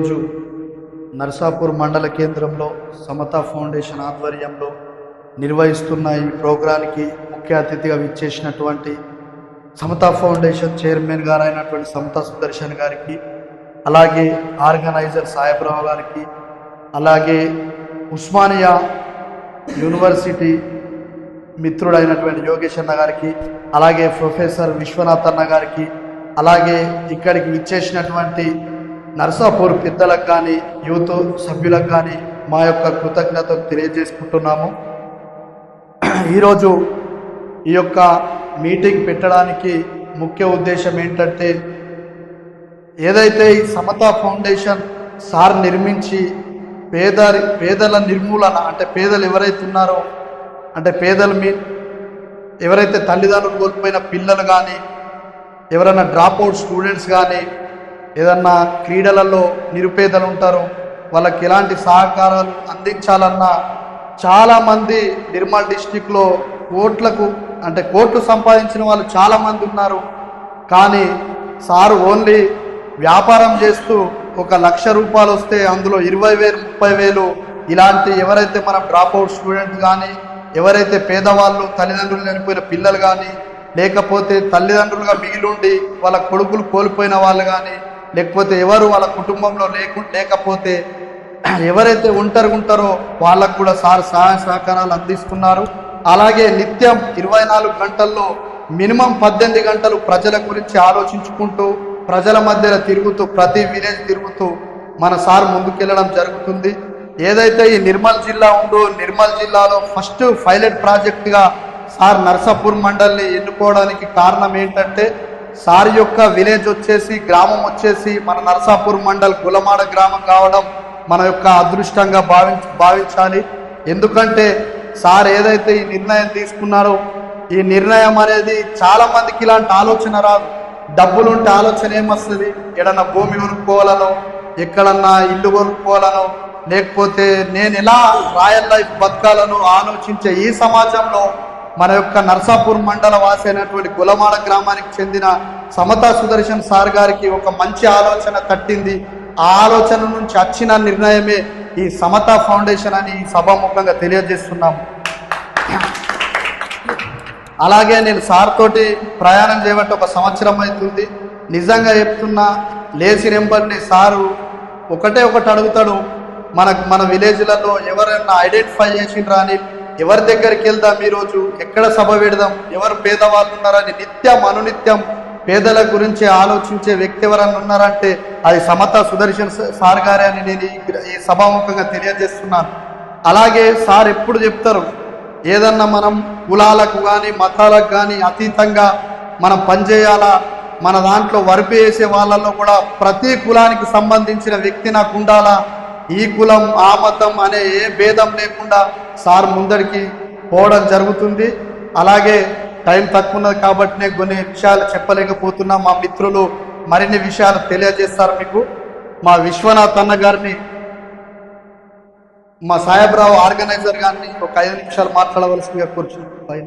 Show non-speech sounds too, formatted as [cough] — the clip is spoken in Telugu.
రోజు నర్సాపూర్ మండల కేంద్రంలో సమతా ఫౌండేషన్ ఆధ్వర్యంలో నిర్వహిస్తున్న ఈ ప్రోగ్రానికి ముఖ్య అతిథిగా విచ్చేసినటువంటి సమతా ఫౌండేషన్ చైర్మన్ గారు అయినటువంటి సమతా సుదర్శన్ గారికి అలాగే ఆర్గనైజర్ సాయబ్రావు గారికి అలాగే ఉస్మానియా యూనివర్సిటీ మిత్రుడైనటువంటి యోగేష్ అన్న గారికి అలాగే ప్రొఫెసర్ విశ్వనాథ్ అన్న గారికి అలాగే ఇక్కడికి విచ్చేసినటువంటి నర్సాపూర్ పెద్దలకు కానీ యూత్ సభ్యులకు కానీ మా యొక్క కృతజ్ఞత తెలియజేసుకుంటున్నాము. [clears throat] ఈరోజు ఈ యొక్క మీటింగ్ పెట్టడానికి ముఖ్య ఉద్దేశం ఏంటంటే ఏదైతే ఈ సమతా ఫౌండేషన్ సార్ నిర్మించి పేద పేదల నిర్మూలన అంటే పేదలు ఎవరైతే ఉన్నారో అంటే పేదలు మీ ఎవరైతే తల్లిదండ్రులు కోల్పోయిన పిల్లలు కానీ ఎవరైనా డ్రాప్ అవుట్ స్టూడెంట్స్ కానీ ఏదన్నా క్రీడలలో నిరుపేదలు ఉంటారు వాళ్ళకి ఎలాంటి సహకారాలు అందించాలన్నా చాలామంది నిర్మల్ డిస్టిక్లో కోట్లకు అంటే కోట్లు సంపాదించిన వాళ్ళు చాలామంది ఉన్నారు. కానీ సారు ఓన్లీ వ్యాపారం చేస్తూ ఒక లక్ష రూపాయలు వస్తే అందులో ఇరవై వేలు ముప్పై వేలు ఇలాంటి ఎవరైతే మన డ్రాప్ అవుట్ స్టూడెంట్స్ కానీ ఎవరైతే పేదవాళ్ళు తల్లిదండ్రులు చనిపోయిన పిల్లలు కానీ లేకపోతే తల్లిదండ్రులుగా మిగిలుండి వాళ్ళ కొడుకులు కోల్పోయిన వాళ్ళు కానీ లేకపోతే ఎవరు వాళ్ళ కుటుంబంలో లేకు లేకపోతే [clears throat] ఎవరైతే ఒంటరిగా ఉంటారో వాళ్ళకు కూడా సార్ సహాయ సహకారాలు అందిస్తున్నారు. అలాగే నిత్యం ఇరవై నాలుగు గంటల్లో మినిమం పద్దెనిమిది గంటలు ప్రజల గురించి ఆలోచించుకుంటూ ప్రజల మధ్యలో తిరుగుతూ ప్రతి విలేజ్ తిరుగుతూ మన సార్ ముందుకెళ్ళడం జరుగుతుంది. ఏదైతే ఈ నిర్మల్ జిల్లా ఉందో నిర్మల్ జిల్లాలో ఫస్ట్ పైలట్ ప్రాజెక్టుగా సార్ నర్సాపూర్ మండల్ని ఎన్నుకోవడానికి కారణం ఏంటంటే సార్ యొక్క విలేజ్ వచ్చేసి గ్రామం వచ్చేసి మన నరసాపూర్ మండల్ గులమాడ గ్రామం కావడం మన యొక్క అదృష్టంగా భావించ భావించాలి. ఎందుకంటే సార్ ఏదైతే ఈ నిర్ణయం తీసుకున్నారో ఈ నిర్ణయం అనేది చాలా మందికి ఇలాంటి ఆలోచన రాదు. డబ్బులుంటే ఆలోచన ఏమొస్తుంది? ఎడన్నా భూమి కొనుక్కోవాలనో ఎక్కడన్నా ఇల్లు కొనుక్కోవాలనో లేకపోతే నేను ఎలా రాయల్ లైఫ్ బతకాలను ఆలోచించే ఈ సమాజంలో మన యొక్క నర్సాపూర్ మండల వాసి అయినటువంటి గులమాడ గ్రామానికి చెందిన సమతా సుదర్శన్ సార్ గారికి ఒక మంచి ఆలోచన తట్టింది. ఆ ఆలోచన నుంచి వచ్చిన నిర్ణయమే ఈ సమతా ఫౌండేషన్ అని ఈ సభాముఖంగా తెలియజేస్తున్నాము అలాగే నేను సార్ తోటి ప్రయాణం చేయబట్టి ఒక సంవత్సరం అవుతుంది. నిజంగా చెప్తున్నా లేచి నెంబర్ని సారు ఒకటే ఒకటి అడుగుతాడు. మన మన విలేజ్లలో ఎవరైనా ఐడెంటిఫై చేసిండ్రా అని ఎవరి దగ్గరికి వెళ్దాం ఈరోజు? ఎక్కడ సభ పెడదాం? ఎవరు పేదవాళ్ళు ఉన్నారని నిత్యం అనునిత్యం పేదల గురించి ఆలోచించే వ్యక్తి ఎవరన్నా ఉన్నారంటే అది సమత సుదర్శన్ సార్ గారే అని నేను ఈ ఈ సభాముఖంగా తెలియజేస్తున్నాను. అలాగే సార్ ఎప్పుడు చెప్తారు ఏదన్నా మనం కులాలకు కానీ మతాలకు కానీ అతీతంగా మనం పనిచేయాలా మన దాంట్లో వరిపి వేసే వాళ్ళల్లో కూడా ప్రతి కులానికి సంబంధించిన వ్యక్తి నాకు ఉండాలా? ఈ కులం ఆ మతం అనే ఏ భేదం లేకుండా సార్ ముందడికి పోవడం జరుగుతుంది. అలాగే టైం తక్కువ ఉన్నది కాబట్టి కొన్ని విషయాలు చెప్పలేకపోతున్నా. మా మిత్రులు మరిన్ని విషయాలు తెలియజేస్తారు మీకు. మా విశ్వనాథ్ అన్న గారిని మా సాయబ్రావు ఆర్గనైజర్ గారిని ఒక ఐదు నిమిషాలు మాట్లాడవలసిందిగా కూర్చున్నాను. పైన